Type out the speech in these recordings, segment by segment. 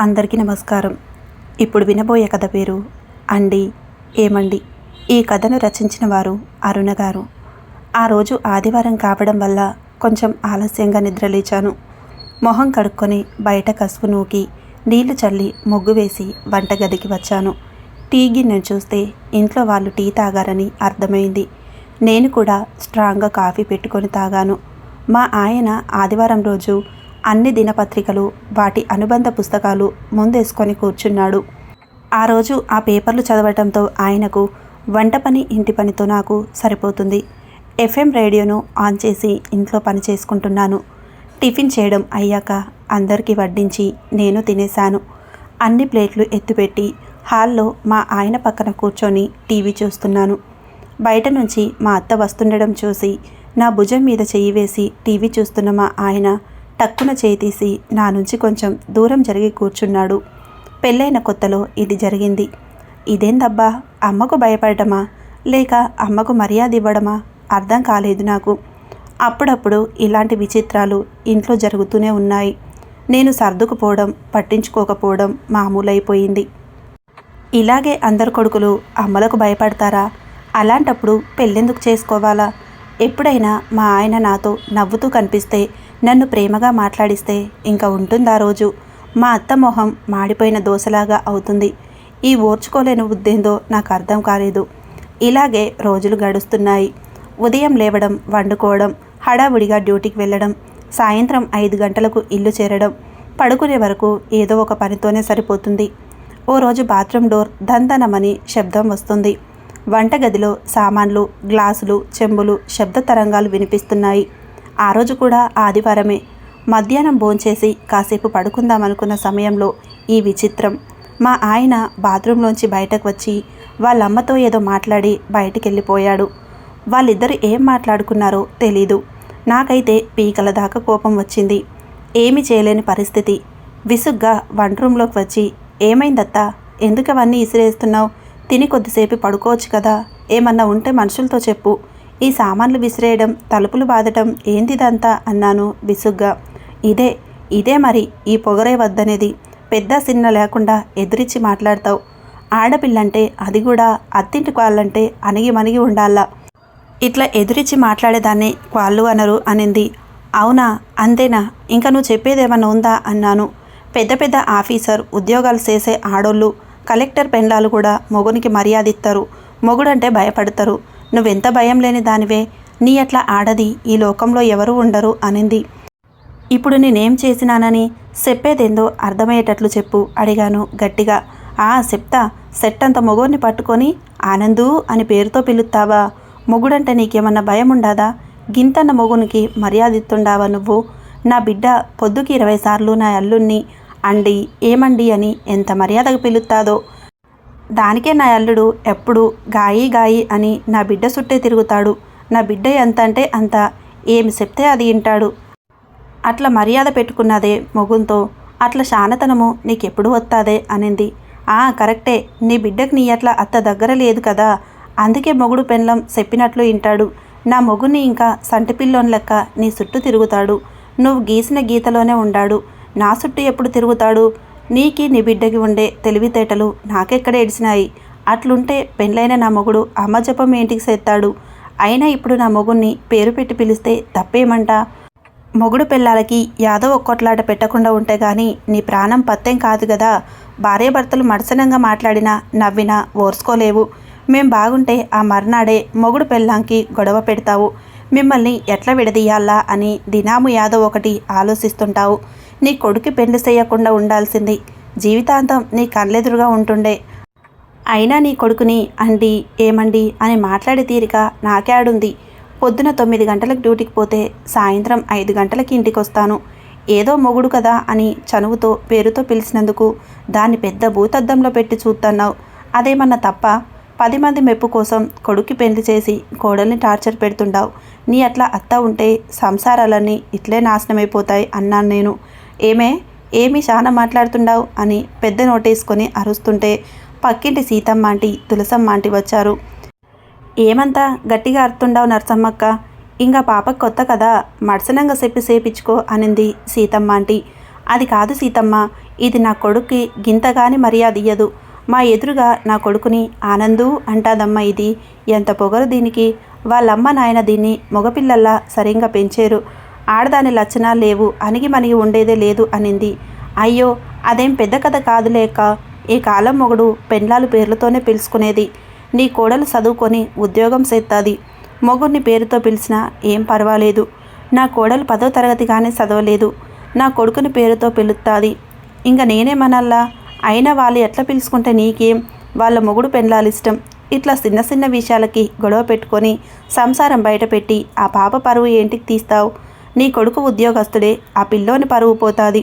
అందరికీ నమస్కారం. ఇప్పుడు వినబోయే కథ పేరు అండి ఏమండి? ఈ కథను రచించిన వారు అరుణ గారు. ఆ రోజు ఆదివారం కావడం వల్ల కొంచెం ఆలస్యంగా నిద్రలేచాను. మొహం కడుక్కొని బయట కసుపు నూకి నీళ్ళు చల్లి ముగ్గు వేసి వంటగదికి వచ్చాను. టీ గిన్నెను చూస్తే ఇంట్లో వాళ్ళు టీ తాగారని అర్థమైంది. నేను కూడా స్ట్రాంగ్గా కాఫీ పెట్టుకొని తాగాను. మా ఆయన ఆదివారం రోజు అన్ని దినపత్రికలు వాటి అనుబంధ పుస్తకాలు ముందేసుకొని కూర్చున్నాడు. ఆ రోజు ఆ పేపర్లు చదవటంతో ఆయనకు వంట పని ఇంటి పనితో నాకు సరిపోతుంది. ఎఫ్ఎం రేడియోను ఆన్ చేసి ఇంట్లో పని చేసుకుంటున్నాను. టిఫిన్ చేయడం అయ్యాక అందరికీ వడ్డించి నేను తినేశాను. అన్ని ప్లేట్లు ఎత్తుపెట్టి హాల్లో మా ఆయన పక్కన కూర్చొని టీవీ చూస్తున్నాను. బయట నుంచి మా అత్త వస్తుండడం చూసి నా భుజం మీద చెయ్యి వేసి టీవీ చూస్తున్న మా ఆయన టక్కున చేతీసి నా నుంచి కొంచెం దూరం జరిగి కూర్చున్నాడు. పెళ్ళైన కొత్తలో ఇది జరిగింది. ఇదేందబ్బా అమ్మకు భయపడటమా? లేక అమ్మకు మర్యాద ఇవ్వడమా? అర్థం కాలేదు నాకు. అప్పుడప్పుడు ఇలాంటి విచిత్రాలు ఇంట్లో జరుగుతూనే ఉన్నాయి. నేను సర్దుకుపోవడం పట్టించుకోకపోవడం మామూలైపోయింది. ఇలాగే అందరు కొడుకులు అమ్మలకు భయపడతారా? అలాంటప్పుడు పెళ్ళెందుకు చేసుకోవాలా? ఎప్పుడైనా మా ఆయన నాతో నవ్వుతూ కనిపిస్తే నన్ను ప్రేమగా మాట్లాడిస్తే ఇంకా ఉంటుందా రోజు? మా అత్త మొహం మాడిపోయిన దోశలాగా అవుతుంది. ఈ ఓర్చుకోలేని ఉద్దేందో నాకు అర్థం కాలేదు. ఇలాగే రోజులు గడుస్తున్నాయి. ఉదయం లేవడం వండుకోవడం హడావుడిగా డ్యూటీకి వెళ్ళడం సాయంత్రం ఐదు గంటలకు ఇల్లు చేరడం పడుకునే వరకు ఏదో ఒక పనితోనే సరిపోతుంది. ఓ రోజు బాత్రూమ్ డోర్ దందనమని శబ్దం వస్తుంది. వంటగదిలో సామాన్లు గ్లాసులు చెంబులు శబ్ద తరంగాలు వినిపిస్తున్నాయి. ఆ రోజు కూడా ఆదివారమే. మధ్యాహ్నం భోంచేసి కాసేపు పడుకుందామనుకున్న సమయంలో ఈ విచిత్రం. మా ఆయన బాత్రూంలోంచి బయటకు వచ్చి వాళ్ళమ్మతో ఏదో మాట్లాడి బయటికి వెళ్ళిపోయాడు వాళ్ళిద్దరు ఏం మాట్లాడుకున్నారో తెలీదు. నాకైతే పీకల దాకా కోపం వచ్చింది. ఏమి చేయలేని పరిస్థితి. విసుగ్గా వంట రూమ్లోకి వచ్చి ఏమైందత్తా? ఎందుకు అవన్నీ ఇసిరేస్తున్నావు? తిని కొద్దిసేపు పడుకోవచ్చు కదా. ఏమన్నా ఉంటే మనుషులతో చెప్పు. ఈ సామాన్లు విసిరేయడం తలుపులు బాదటం ఏందిదంతా అన్నాను విసుగ్గా. ఇదే ఇదే మరి ఈ పొగరే వద్దనేది. పెద్ద సిన్న లేకుండా ఎదురిచ్చి మాట్లాడతావు. ఆడపిల్లంటే అది కూడా అత్తింటి వాళ్ళంటే అణిగి మణిగి ఉండాలా ఇట్లా ఎదురిచ్చి మాట్లాడేదాన్ని వాళ్ళు అనరు అనింది. అవునా అంతేనా? ఇంకా నువ్వు చెప్పేదేమన్నా ఉందా అన్నాను. పెద్ద పెద్ద ఆఫీసర్ ఉద్యోగాలు చేసే ఆడోళ్ళు కలెక్టర్ పెండ్లాలు కూడా మొగునికి మర్యాద ఇస్తారు మొగుడంటే భయపడతారు. నువ్వెంత భయం లేని దానివే. నీ అట్లా ఆడది ఈ లోకంలో ఎవరు ఉండరు అనింది. ఇప్పుడు నేనేం చేసినానని చెప్పేదేందో అర్థమయ్యేటట్లు చెప్పు అడిగాను గట్టిగా. ఆ చెప్తా సెట్ అంత పట్టుకొని ఆనందు అని పేరుతో పిలుస్తావా మొగుడంటే నీకేమన్నా భయం ఉండాదా గింతన్న మొగునికి మర్యాద ఇస్తుండావా నువ్వు? నా బిడ్డ పొద్దుకి ఇరవై సార్లు నా అల్లుణ్ణి అండి ఏమండి అని ఎంత మర్యాదగా పిలుస్తాదో దానికే నా అల్లుడు ఎప్పుడు గాయి గాయి అని నా బిడ్డ చుట్టే తిరుగుతాడు. నా బిడ్డ ఎంత అంటే అంత. ఏమి చెప్తే అది వింటాడు. అట్లా మర్యాద పెట్టుకున్నదే మొగుంతో. అట్లా శానతనము నీకెప్పుడు వస్తాదే అనింది. ఆ కరెక్టే. నీ బిడ్డకు నీ అట్లా అత్త దగ్గర లేదు కదా. అందుకే మొగుడు పెండ్లం చెప్పినట్లు వింటాడు. నా మొగుని ఇంకా సంటిపిల్లోని లెక్క నీ చుట్టూ తిరుగుతాడు. నువ్వు గీసిన గీతలోనే ఉండాడు. నా చుట్టూ ఎప్పుడు తిరుగుతాడు? నీకి నీ బిడ్డకి ఉండే తెలివితేటలు నాకెక్కడ ఎడిసినాయి అట్లుంటే పెళ్ళైన నా మొగుడు అమ్మ జపం ఏంటికి సేత్తాడు అయినా ఇప్పుడు నా మొగుణ్ణి పేరు పెట్టి పిలిస్తే తప్పేమంట? మొగుడు పిల్లలకి యాదవ్ ఒక్కొట్లాట పెట్టకుండా ఉంటే గాని నీ ప్రాణం పత్తేం కాదు కదా భార్యాభర్తలు మడసనంగా మాట్లాడినా నవ్వినా ఓర్చుకోలేవు. మేం బాగుంటే ఆ మర్నాడే మొగుడు పెళ్ళాంకి గొడవ పెడతావు. మిమ్మల్ని ఎట్లా విడదీయాలా అని దినాము యాదవ్ ఒకటి ఆలోచిస్తుంటావు. నీ కొడుకు పెళ్ళి చేయకుండా ఉండాల్సింది. జీవితాంతం నీ కళ్ళెదురుగా ఉంటుండే. అయినా నీ కొడుకుని అండి ఏమండి అని మాట్లాడే తీరిక నాకేడుంది పొద్దున తొమ్మిది గంటలకు డ్యూటీకి పోతే సాయంత్రం ఐదు గంటలకి ఇంటికి వస్తాను ఏదో మొగుడు కదా అని చనువుతో పేరుతో పిలిచినందుకు దాన్ని పెద్ద భూతద్దంలో పెట్టి చూస్తున్నావు అదేమన్నా తప్ప? పది మంది మెప్పు కోసం కొడుక్కి పెళ్ళి చేసి కోడల్ని టార్చర్ పెడుతుండావు. నీ అట్లా అత్త ఉంటే సంసారాలన్నీ ఇట్లే నాశనమైపోతాయి అన్నాను నేను. ఏమే? ఏమి చాలా మాట్లాడుతుండావు? అని పెద్ద నోటేసుకొని అరుస్తుంటే పక్కింటి సీతమ్మ ఆంటీ తులసమ్మ ఆంటీ వచ్చారు. ఏమంతా గట్టిగా అరుతుండావు నర్సమ్మక్క? ఇంకా పాప కొత్త కదా మడసనంగా చెప్పి సేపించుకో అనింది సీతమ్మ ఆంటీ. అది కాదు సీతమ్మ ఇది నా కొడుక్కి గింతగాని మర్యాద ఇయ్యదు. మా ఎదురుగా నా కొడుకుని ఆనందు అంటాదమ్మా ఇది. ఎంత పొగరు దీనికి? వాళ్ళమ్మ నాయన దీన్ని మగపిల్లల్లా సరిగ్గా పెంచారు. ఆడదాని లక్షణాలు లేవు అణిగి మనిగి ఉండేదే లేదు అనింది. అయ్యో అదేం పెద్ద కథ కాదులేక ఈ కాలం మొగుడు పెండ్లాలు పేర్లతోనే పిలుచుకునేది. నీ కోడలు చదువుకొని ఉద్యోగం చేస్తుంది మొగుడిని పేరుతో పిలిచినా ఏం పర్వాలేదు. నా కోడలు పదో తరగతి కానీ చదవలేదు. నా కొడుకుని పేరుతో పిలుస్తుంది ఇంకా నేనేమనల్లా? అయినా వాళ్ళు ఎట్లా పిలుచుకుంటే నీకేం? వాళ్ళ మొగుడు పెండ్లాలు ఇష్టం ఇట్లా చిన్న చిన్న విషయాలకి గొడవ పెట్టుకొని సంసారం బయటపెట్టి ఆ పాప పరువు ఏంటికి తీస్తావు? నీ కొడుకు ఉద్యోగస్తుడే ఆ పిల్లోని పరువు పోతాది.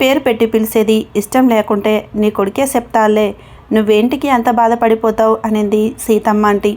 పేరు పెట్టి పిలిచేది ఇష్టం లేకుంటే నీ కొడుకే చెప్తాలే నువ్వేంటికి అంత బాధపడిపోతావు అనింది సీతమ్మ ఆంటీ.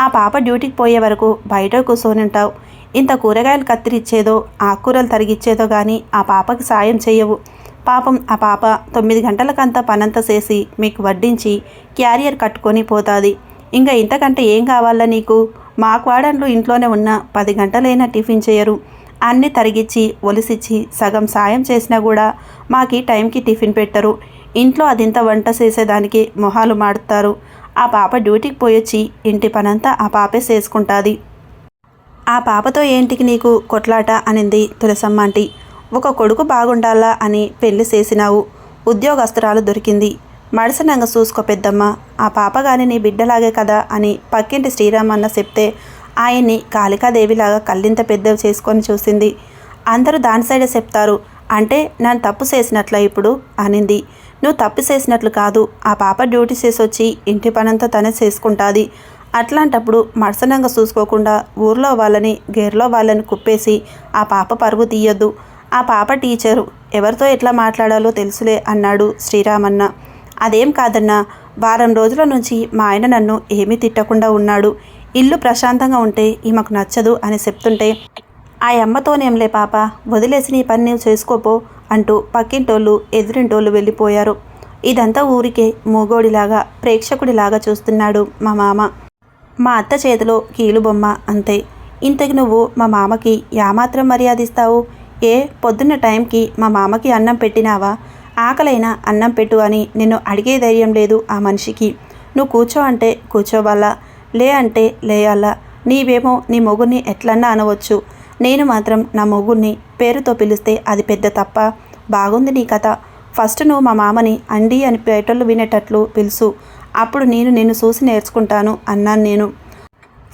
ఆ పాప డ్యూటీకి పోయే వరకు బయట కూర్చొని ఉంటావు ఇంత కూరగాయలు కత్తిరిచ్చేదో ఆకుకూరలు తరిగిచ్చేదో కానీ ఆ పాపకి సాయం చేయవు పాపం ఆ పాప తొమ్మిది గంటలకంతా పనంతా చేసి మీకు వడ్డించి క్యారియర్ కట్టుకొని పోతుంది. ఇంకా ఇంతకంటే ఏం కావాలా నీకు? మా వాడన్లు ఇంట్లోనే ఉన్న పది గంటలైనా టిఫిన్ చేయరు. అన్నీ తరిగిచ్చి ఒలిసిచ్చి సగం సాయం చేసినా కూడా మాకి టైంకి టిఫిన్ పెట్టరు. ఇంట్లో అదింత వంట చేసేదానికి మొహాలు మాడుతారు. ఆ పాప డ్యూటీకి పోయొచ్చి ఇంటి పనంతా ఆ పాపే చేసుకుంటుంది. ఆ పాపతో ఏంటికి నీకు కొట్లాట అనింది తులసమ్మ ఆంటీ. ఒక కొడుకు బాగుండాలా అని పెళ్ళి చేసినావు. ఉద్యోగస్తురాలు దొరికింది. మడసనంగ చూసుకో పెద్దమ్మ. ఆ పాప కానీ నీ బిడ్డలాగే కదా అని పక్కింటి శ్రీరామన్న చెప్తే ఆయన్ని కాళికాదేవిలాగా కళ్ళింత పెద్దవి చేసుకొని చూసింది. అందరూ దాని సైడే చెప్తారు. అంటే నన్ను తప్పు చేసినట్ల ఇప్పుడు అనింది. నువ్వు తప్పు చేసినట్లు కాదు. ఆ పాప డ్యూటీ చేసి వచ్చి ఇంటి పనంతా తనే చేసుకుంటుంది. అట్లాంటప్పుడు మర్సనంగా చూసుకోకుండా ఊర్లో వాళ్ళని గేర్లో వాళ్ళని కుప్పేసి ఆ పాప పరుగు తీయొద్దు. ఆ పాప టీచరు ఎవరితో ఎట్లా మాట్లాడాలో తెలుసులే అన్నాడు శ్రీరామన్న. అదేం కాదన్నా వారం రోజుల నుంచి మా ఆయన నన్ను ఏమీ తిట్టకుండా ఉన్నాడు. ఇల్లు ప్రశాంతంగా ఉంటే ఈమెకు నచ్చదు అని చెప్తుంటే ఆ అమ్మతోనేంలే పాప వదిలేసి నీ పని నీవు చేసుకోపో అంటూ పక్కింటోళ్ళు ఎదురింటోళ్ళు వెళ్ళిపోయారు. ఇదంతా ఊరికే మూగోడిలాగా ప్రేక్షకుడిలాగా చూస్తున్నాడు మా మామ. మా అత్త చేతిలో కీలుబొమ్మ అంతే. ఇంతకు నువ్వు మా మామకి యామాత్రం మర్యాదిస్తావు? ఏ పొద్దున్న టైంకి మా మామకి అన్నం పెట్టినావా? ఆకలైనా అన్నం పెట్టు అని నిన్ను అడిగే ధైర్యం లేదు ఆ మనిషికి. నువ్వు కూర్చో అంటే కూర్చోవాలా? లే అంటే లేయాలా? నీవేమో నీ మొగుడిని ఎట్లన్నా అనవచ్చు. నేను మాత్రం నా మొగుడిని పేరుతో పిలిస్తే అది పెద్ద తప్ప. బాగుంది నీ కథ. ఫస్ట్ నువ్వు మా మామని అండి అని పేటలు వినేటట్లు పిలుసు. అప్పుడు నేను నిన్ను చూసి నేర్చుకుంటాను అన్నాను నేను.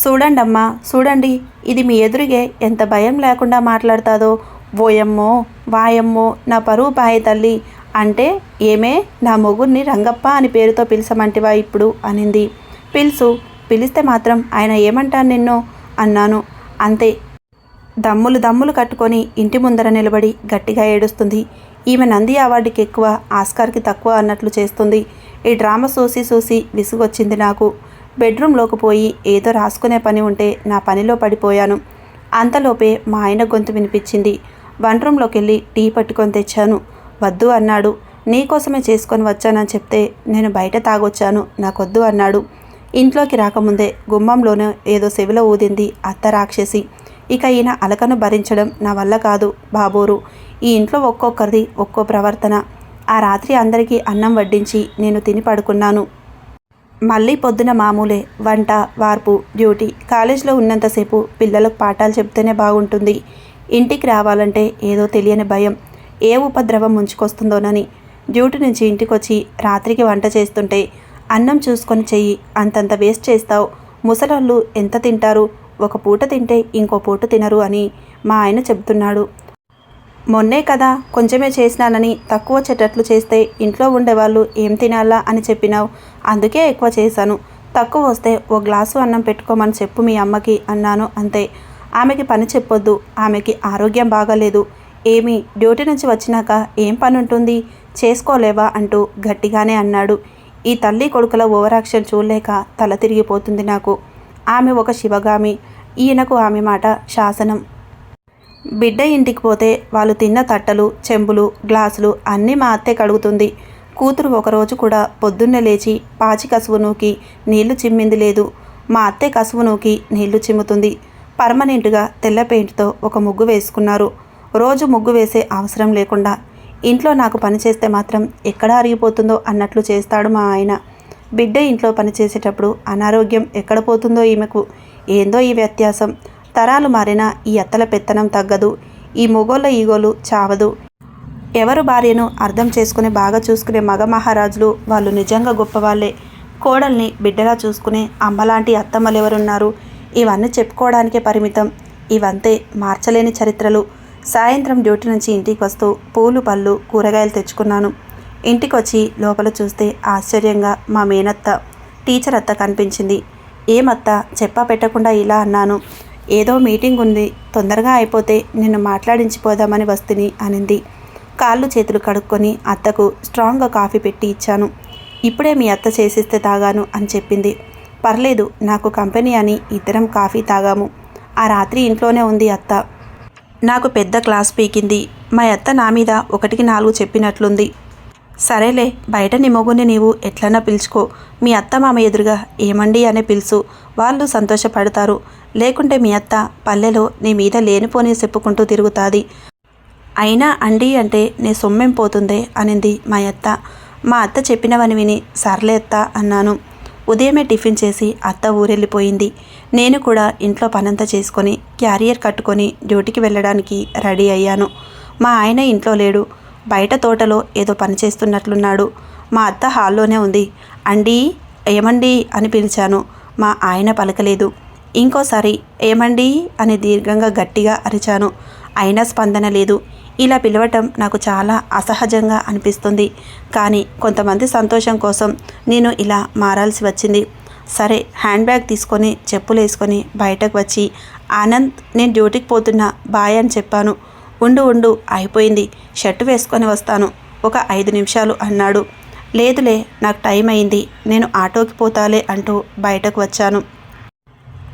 చూడండమ్మా చూడండి. ఇది మీ ఎదురుగే ఎంత భయం లేకుండా మాట్లాడతాదో. ఓయమ్మో వాయమ్మో నా పరువు పాయ తల్లి. అంటే ఏమే? నా మొగుడిని రంగప్ప అని పేరుతో పిలిచమంటివా ఇప్పుడు? అనింది. పిలుసు. పిలిస్తే మాత్రం ఆయన ఏమంటాను నిన్ను అన్నాను. అంతే. దమ్ములు దమ్ములు కట్టుకొని ఇంటి ముందర నిలబడి గట్టిగా ఏడుస్తుంది. ఈమె నంది అవార్డుకి ఎక్కువ ఆస్కార్కి తక్కువ అన్నట్లు చేస్తుంది. ఈ డ్రామా చూసి చూసి విసుగొచ్చింది నాకు. బెడ్రూమ్లోకి పోయి ఏదో రాసుకునే పని ఉంటే నా పనిలో పడిపోయాను. అంతలోపే మా ఆయన గొంతు వినిపించింది. వన్ రూమ్లోకి వెళ్ళి టీ పట్టుకొని తెచ్చాను. వద్దు అన్నాడు. నీకోసమే చేసుకొని వచ్చానని చెప్తే నేను బయట తాగొచ్చాను. నాకొద్దు అన్నాడు. ఇంట్లోకి రాకముందే గుమ్మంలోనే ఏదో సెవిలో ఊదింది అత్త రాక్షసి. ఇక ఈయన అలకను భరించడం నా వల్ల కాదు బాబోరు. ఈ ఇంట్లో ఒక్కొక్కరిది ఒక్కో ప్రవర్తన. ఆ రాత్రి అందరికీ అన్నం వడ్డించి నేను తిని పడుకున్నాను. మళ్ళీ పొద్దున మామూలే వంట వార్పు డ్యూటీ కాలేజీలో ఉన్నంతసేపు పిల్లలకు పాఠాలు చెప్తేనే బాగుంటుంది. ఇంటికి రావాలంటే ఏదో తెలియని భయం. ఏ ఉపద్రవం ముంచుకొస్తుందోనని. డ్యూటీ నుంచి ఇంటికొచ్చి రాత్రికి వంట చేస్తుంటే అన్నం చూసుకొని చెయ్యి అంతంత వేస్ట్ చేస్తావు. ముసలోళ్ళు ఎంత తింటారు? ఒక పూట తింటే ఇంకో పూట తినరు అని మా ఆయన చెబుతున్నాడు. మొన్నే కదా కొంచెమే చేసినానని తక్కువ చెట్టట్లు చేస్తే ఇంట్లో ఉండేవాళ్ళు ఏం తినాలా అని చెప్పినావు. అందుకే ఎక్కువ చేశాను. తక్కువ వస్తే ఓ గ్లాసు అన్నం పెట్టుకోమని చెప్పు మీ అమ్మకి అన్నాను అంతే. ఆమెకి పని చెప్పొద్దు. ఆమెకి ఆరోగ్యం బాగాలేదు. ఏమి డ్యూటీ నుంచి వచ్చినాక ఏం పని ఉంటుంది చేసుకోలేవా అంటూ గట్టిగానే అన్నాడు. ఈ తల్లి కొడుకుల ఓవరాక్షన్ చూడలేక తల తిరిగిపోతుంది నాకు. ఆమె ఒక శివగామి. ఈయనకు ఆమె మాట శాసనం. బిడ్డ ఇంటికి పోతే వాళ్ళు తిన్న తట్టలు చెంబులు గ్లాసులు అన్నీ మా అత్తే కడుగుతుంది. కూతురు ఒకరోజు కూడా పొద్దున్నే లేచి పాచి కసువు నూకి నీళ్ళు చిమ్మింది లేదు. మా అత్తే కసువు నూకి నీళ్ళు చిమ్ముతుంది. పర్మనెంట్గా తెల్ల పెయింట్తో ఒక ముగ్గు వేసుకున్నారు. రోజు ముగ్గు వేసే అవసరం లేకుండా ఇంట్లో నాకు పని చేస్తే మాత్రం ఎక్కడ అరిగిపోతుందో అన్నట్లు చేస్తాడు మా ఆయన. బిడ్డ ఇంట్లో పని చేసేటప్పుడు అనారోగ్యం ఎక్కడ పోతుందో ఈమెకు ఏందో ఈ వ్యత్యాసం. తరాలు మారినా ఈ అత్తల పెత్తనం తగ్గదు ఈ మొగోళ్ళ ఈగోలు చావదు. ఎవరు భార్యను అర్థం చేసుకుని బాగా చూసుకునే మగ మహారాజులు వాళ్ళు నిజంగా గొప్పవాళ్ళే కోడల్ని బిడ్డగా చూసుకునే అమ్మలాంటి అత్తమ్మలు ఎవరున్నారు ఇవన్నీ చెప్పుకోవడానికే పరిమితం. ఇవంతే మార్చలేని చరిత్రలు. సాయంత్రం డ్యూటీ నుంచి ఇంటికి వస్తూ పూలు పళ్ళు కూరగాయలు తెచ్చుకున్నాను. ఇంటికొచ్చి లోపల చూస్తే ఆశ్చర్యంగా మా మేనత్త టీచర్ అత్త కనిపించింది. ఏమత్త చెప్పా పెట్టకుండా ఇలా అన్నాను. ఏదో మీటింగ్ ఉంది తొందరగా అయిపోతే నిన్ను మాట్లాడించిపోదామని వస్తుని అనింది. కాళ్ళు చేతులు కడుక్కొని అత్తకు స్ట్రాంగ్గా కాఫీ పెట్టి ఇచ్చాను. ఇప్పుడే మీ అత్త చేసిస్తే తాగాను అని చెప్పింది. పర్లేదు నాకు కంపెనీ అని ఇద్దరం కాఫీ తాగాము. ఆ రాత్రి ఇంట్లోనే ఉంది అత్త. నాకు పెద్ద క్లాస్ పీకింది. మా అత్త నా మీద ఒకటికి నాలుగు చెప్పినట్లుంది. సరేలే బయట నీ మొగుని నీవు ఎట్లన్నా పిలుచుకో. మీ అత్త మామ ఎదురుగా ఏమండి అనే పిలుసు. వాళ్ళు సంతోషపడతారు. లేకుంటే మీ అత్త పల్లెలో నీ మీద లేనిపోని చెప్పుకుంటూ తిరుగుతాది. అయినా అండి అంటే నీ సొమ్మేం పోతుందే అనింది మా అత్త. మా అత్త చెప్పినవని విని సర్లే అత్త అన్నాను. ఉదయమే టిఫిన్ చేసి అత్త ఊరెళ్ళిపోయింది. నేను కూడా ఇంట్లో పనంతా చేసుకొని క్యారియర్ కట్టుకొని డ్యూటీకి వెళ్ళడానికి రెడీ అయ్యాను. మా ఆయన ఇంట్లో లేడు. బయట తోటలో ఏదో పని చేస్తున్నట్లున్నాడు. మా అత్త హాల్లోనే ఉంది. అండి ఏమండి అని పిలిచాను. మా ఆయన పలకలేదు. ఇంకోసారి ఏమండి అని దీర్ఘంగా గట్టిగా అరిచాను. అయినా స్పందన లేదు. ఇలా పిలవటం నాకు చాలా అసహజంగా అనిపిస్తుంది. కానీ కొంతమంది సంతోషం కోసం నేను ఇలా మారాల్సి వచ్చింది. సరే హ్యాండ్ బ్యాగ్ తీసుకొని చెప్పులు వేసుకొని బయటకు వచ్చి ఆనంద్ నేను డ్యూటీకి పోతున్నా బాయ్ అని చెప్పాను. ఉండు ఉండు అయిపోయింది. షర్టు వేసుకొని వస్తాను. ఒక ఐదు నిమిషాలు అన్నాడు. లేదులే నాకు టైం అయింది. నేను ఆటోకి పోతాలే అంటూ బయటకు వచ్చాను.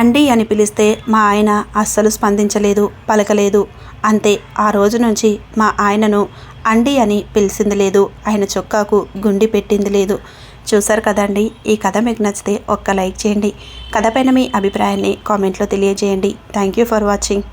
అండి అని పిలిస్తే మా ఆయన అస్సలు స్పందించలేదు పలకలేదు. అంతే ఆ రోజు నుంచి మా ఆయనను అండి అని పిలిచింది లేదు. ఆయన చొక్కాకు గుండి పెట్టింది లేదు. చూసారు కదండి ఈ కథ మీకు నచ్చితే ఒక్క లైక్ చేయండి. కథ పైన మీ అభిప్రాయాన్ని కామెంట్లో తెలియజేయండి. Thank you for watching.